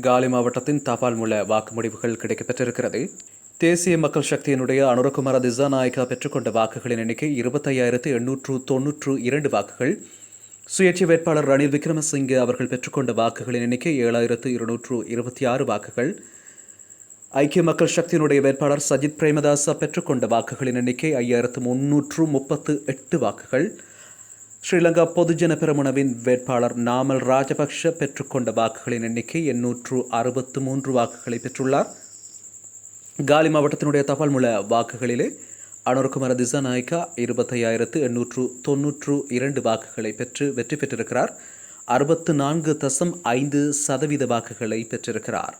காலி மாவட்டத்தின் தபால் மூல வாக்கு முடிவுகள் கிடைக்கப்பெற்றிருக்கிறது. தேசிய மக்கள் சக்தியினுடைய அனுரகுமார திசாநாயக்கா பெற்றுக்கொண்ட வாக்குகளின் எண்ணிக்கை இருபத்தையாயிரத்து எண்ணூற்று தொன்னூற்று இரண்டு வாக்குகள். சுயேட்சை வேட்பாளர் ரணில் விக்ரமசிங்கே அவர்கள் பெற்றுக்கொண்ட வாக்குகளின் எண்ணிக்கை ஏழாயிரத்து இருநூற்று இருபத்தி ஆறு வாக்குகள். ஐக்கிய மக்கள் சக்தியினுடைய வேட்பாளர் சஜித் பிரேமதாசா பெற்றுக்கொண்ட வாக்குகளின் எண்ணிக்கை ஐயாயிரத்து முன்னூற்று முப்பத்து எட்டு வாக்குகள். ஸ்ரீலங்கா பொதுஜன பெரமுனவின் வேட்பாளர் நாமல் ராஜபக்ஷ பெற்றுக்கொண்ட வாக்குகளின் எண்ணிக்கை எண்ணூற்று அறுபத்து மூன்று வாக்குகளை பெற்றுள்ளார். காலி மாவட்டத்தினுடைய தபால் மூல வாக்குகளிலே அனுர்குமார திசாநாயக்கா இருபத்தையாயிரத்து எண்ணூற்று தொன்னூற்று இரண்டு வாக்குகளை பெற்று வெற்றி பெற்றிருக்கிறார். அறுபத்து நான்கு தசம் ஐந்து சதவீத வாக்குகளை பெற்றிருக்கிறார்.